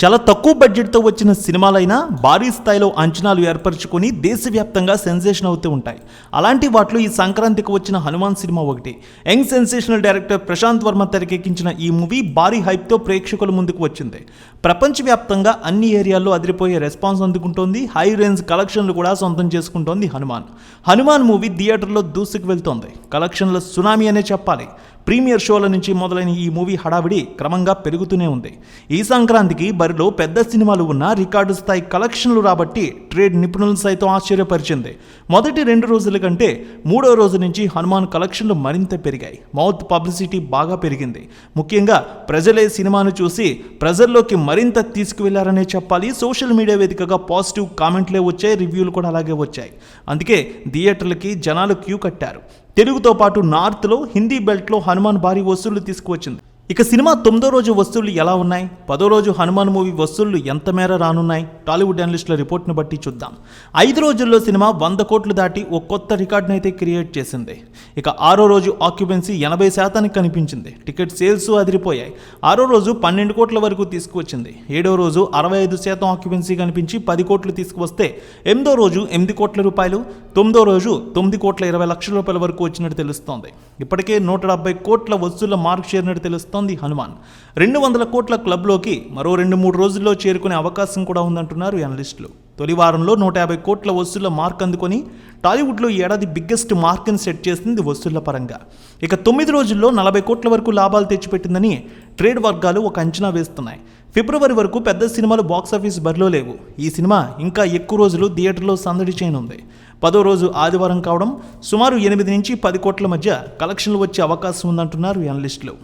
చాలా తక్కువ బడ్జెట్తో వచ్చిన సినిమాలైనా భారీ స్థాయిలో అంచనాలు ఏర్పరచుకొని దేశవ్యాప్తంగా సెన్సేషన్ అవుతూ ఉంటాయి. అలాంటి వాటిలో ఈ సంక్రాంతికి వచ్చిన హనుమాన్ సినిమా ఒకటి. Young sensational director Prashanth Varma తెరకెక్కించిన ఈ మూవీ భారీ హైప్తో ప్రేక్షకుల ముందుకు వచ్చింది. ప్రపంచవ్యాప్తంగా అన్ని ఏరియాల్లో అదిరిపోయే రెస్పాన్స్ అందుకుంటోంది. హై రేంజ్ కలెక్షన్లు కూడా సొంతం చేసుకుంటోంది హనుమాన్. హనుమాన్ మూవీ థియేటర్లో దూసుకు వెళ్తోంది. కలెక్షన్ల సునామీ అనే చెప్పాలి. ప్రీమియర్ షోల నుంచి మొదలైన ఈ మూవీ హడావిడి క్రమంగా పెరుగుతూనే ఉంది. ఈ సంక్రాంతికి బరిలో పెద్ద సినిమాలు ఉన్న రికార్డు స్థాయి కలెక్షన్లు రాబట్టి ట్రేడ్ నిపుణులను సైతం ఆశ్చర్యపరిచింది. మొదటి రెండు రోజుల కంటే మూడో రోజు నుంచి హనుమాన్ కలెక్షన్లు మరింత పెరిగాయి. మౌత్ పబ్లిసిటీ బాగా పెరిగింది. ముఖ్యంగా ప్రజలే సినిమాను చూసి ప్రజల్లోకి మరింత తీసుకువెళ్ళారనే చెప్పాలి. సోషల్ మీడియా వేదికగా పాజిటివ్ కామెంట్లే వచ్చాయి రివ్యూలు కూడా అలాగే వచ్చాయి. అందుకే థియేటర్లకి జనాలు క్యూ కట్టారు. తెలుగుతో పాటు నార్త్లో హిందీ బెల్ట్లో హనుమాన్ భారీ వసూళ్ళు తీసుకువచ్చింది. ఇక సినిమా తొమ్మిదో రోజు వసూళ్ళు ఎలా ఉన్నాయి? పదో రోజు హనుమాన్ మూవీ వసూళ్ళు ఎంత మేర రానున్నాయి? టాలీవుడ్ అనలిస్టుల రిపోర్ట్ను బట్టి చూద్దాం. ఐదు రోజుల్లో సినిమా వంద కోట్లు దాటి ఓ కొత్త రికార్డును అయితే క్రియేట్ చేసింది. ఇక ఆరో రోజు ఆక్యుపెన్సీ ఎనభై శాతానికి కనిపించింది. టికెట్ సేల్స్ అదిరిపోయాయి. ఆరో రోజు పన్నెండు కోట్ల వరకు తీసుకువచ్చింది. ఏడో రోజు అరవై ఐదు శాతం ఆక్యుపెన్సీ కనిపించి పది కోట్లు తీసుకువస్తే ఎనిమిదో రోజు ఎనిమిది కోట్ల రూపాయలు తొమ్మిదో రోజు తొమ్మిది కోట్ల ఇరవై లక్షల రూపాయల వరకు వచ్చినట్టు తెలుస్తోంది. ఇప్పటికే నూట డెబ్బై కోట్ల వసూళ్ళ మార్క్ చేరినట్టు తెలుస్తోంది హనుమాన్. రెండు వందల కోట్ల క్లబ్లోకి మరో రెండు మూడు రోజుల్లో చేరుకునే అవకాశం కూడా ఉందంటున్నారు అనలిస్టులు తొలి వారంలో నూట యాభై కోట్ల వసూళ్ళ మార్క్ అందుకొని టాలీవుడ్లో ఈ ఏడాది బిగ్గెస్ట్ మార్క్ని సెట్ చేసింది వసూళ్ళ పరంగా. ఇక తొమ్మిది రోజుల్లో నలభై కోట్ల వరకు లాభాలు తెచ్చిపెట్టిందని ట్రేడ్ వర్గాలు ఒక అంచనా వేస్తున్నాయి. ఫిబ్రవరి వరకు పెద్ద సినిమాలు బాక్సాఫీస్ బరిలో లేవు. ఈ సినిమా ఇంకా ఎక్కువ రోజులు థియేటర్లో సందడి చేయనుంది. పదో రోజు ఆదివారం కావడం సుమారు ఎనిమిది నుంచి పది కోట్ల మధ్య కలెక్షన్లు వచ్చే అవకాశం ఉందంటున్నారు అనలిస్టులు